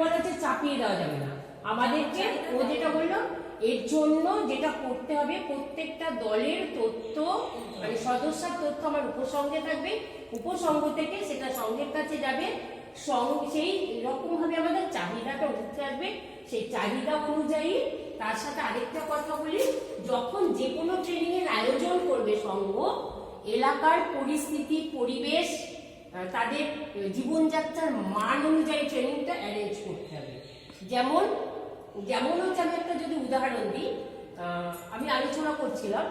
বলা হচ্ছে চাপিয়ে দেওয়া যাবে না। আমাদেরকে ও যেটা বলল, এর জন্য যেটা করতে হবে, প্রত্যেকটা দলের তথ্য মানে সদস্যর তথ্য আমার উপসঙ্গে থাকবে উপসঙ্গ থেকে সেটা সঙ্গের কাছে যাবে সেই রকম ভাবে আমাদের চাহিদাটা উঠতে আসবে, সেই চাহিদা অনুযায়ী তার সাথে আরেকটা কথা বলি, যখন যে কোনো ট্রেনিং এর আয়োজন করবে সংঘ এলাকার পরিস্থিতি, পরিবেশ তাদের জীবনযাত্রার মান অনুযায়ী ট্রেনিংটা অ্যারেঞ্জ করতে হবে। যেমন যেমন হচ্ছে আমি একটা যদি উদাহরণ দিই আমি আলোচনা করছিলাম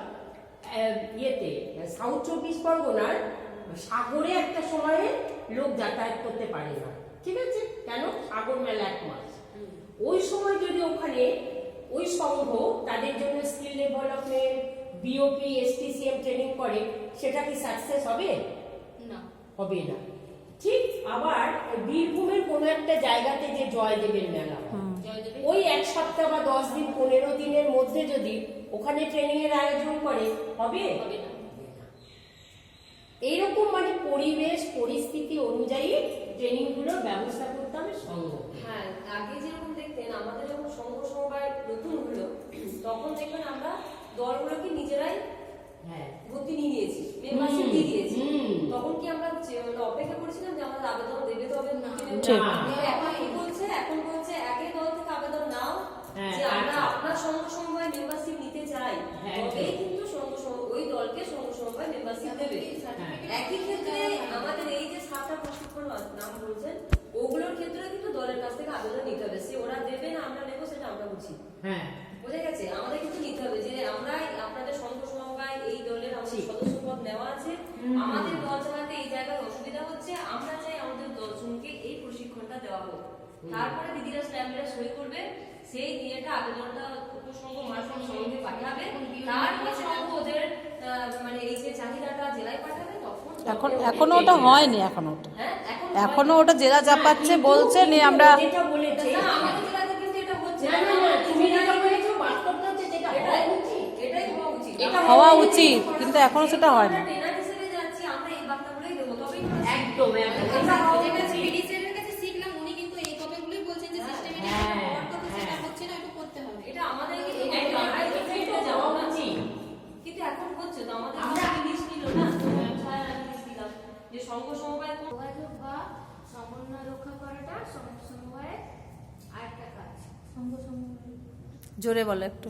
ইয়েতে সাউথ চব্বিশ পরগনার সাগরে একটা সময়ে লোক যাতায়াত করতে পারে না। ঠিক আছে? কেন? সাগর মেলা এক মাস। ওই সময় যদি ওখানে ওই সংঘ তাদের জন্য skill development BOP STCM training করে সেটা কি সাকসেস হবে? হবে না। ঠিক আবার বীরভূমের কোনো একটা জায়গাতে যে জয়দেবের মেলা ওই এক সপ্তাহ বা দশ দিন পনেরো দিনের মধ্যে যদি ওখানে ট্রেনিং এর আয়োজন করে হবে? হবে এইরকম মানে পরিবেশ পরিস্থিতি অনুযায়ী ট্রেনিংগুলোর ব্যবস্থা করতে হবে সঙ্গ। হ্যাঁ আগে যেরকম দেখতেন আমাদের যখন সংঘ সমবায় নতুন হলো তখন দেখবেন আমরা দলগুলোকে নিজেরাই হ্যাঁ। ভর্তি নিয়ে নিয়েছি মেম্বারশিপ দিয়ে দিয়েছি হুম। তখন কি আমরা যে- মানে অপেক্ষা করেছিলাম যে আমাদের আবেদন দেবে তবে না। এখন বলছে এখন বলছে একই দল থেকে আবেদন নাও যে আমরা। আপনার সংঘ সমবায় মেম্বারশিপ নিতে চাই তবেই কিন্তু সংঘ ওই দলকে সংঘ সমবায় মেম্বারশিপ দেবে। একই ক্ষেত্রে আমাদের এই যে সাতটা প্রশিক্ষণ নাম বলছেন ওগুলোর ক্ষেত্রে কিন্তু দলের কাছ থেকে আবেদন নিতে হবে। সে ওরা দেবে না আমরা নেব সেটা আমরা বুঝি। হ্যাঁ। বোঝা গেছে? আমাদের কিন্তু নিতে হবে যে আমরা আপনাদের সংঘ সমবায় এই দলের আমাদের সদস্য পদ নেওয়া আছে। আমাদের দল চালাতে জায়গায় অসুবিধা হচ্ছে আমরা চাই আমাদের দশজনকে এই প্রশিক্ষণটা দেওয়া হোক। তারপরে দিদিরা স্ট্যাম্পেরা সই করবে সেই দিয়েটা আবেদনটা উপসংঘ মার্ফত সঙ্গে পাঠাবে। তারপর সংঘ ওদের মানে এই যে চাহিদাটা জেলায় পাঠাবে তখন এখন এখনও ওটা হয়নি এখন ওটা। হ্যাঁ এখনও ওটা জেলা চাপাচ্ছে বলছে নিয়ে আমরা যেটা বলেছে আমাদের জেলাতে কিন্তু এটা হচ্ছে না না না তুমি যেটা বলেছ বাস্তবটা হচ্ছে যেটা হওয়া উচিত। হওয়া উচিত। এটা হওয়া উচিত কিন্তু এখনও সেটা হয় একদম যে সমবায় যোগাযোগ বা সমন্বয় রক্ষা করাটা সম- সমবায়ের আরেকটা কাজ। সঙ্গ সমন্বয়। জোরে বলো একটু।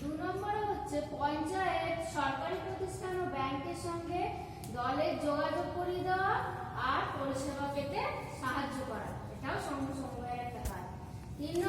দু নম্বরে হচ্ছে পঞ্চায়েত সরকারি প্রতিষ্ঠান ও ব্যাংকের সঙ্গে দলের যোগাযোগ করিয়ে দেওয়া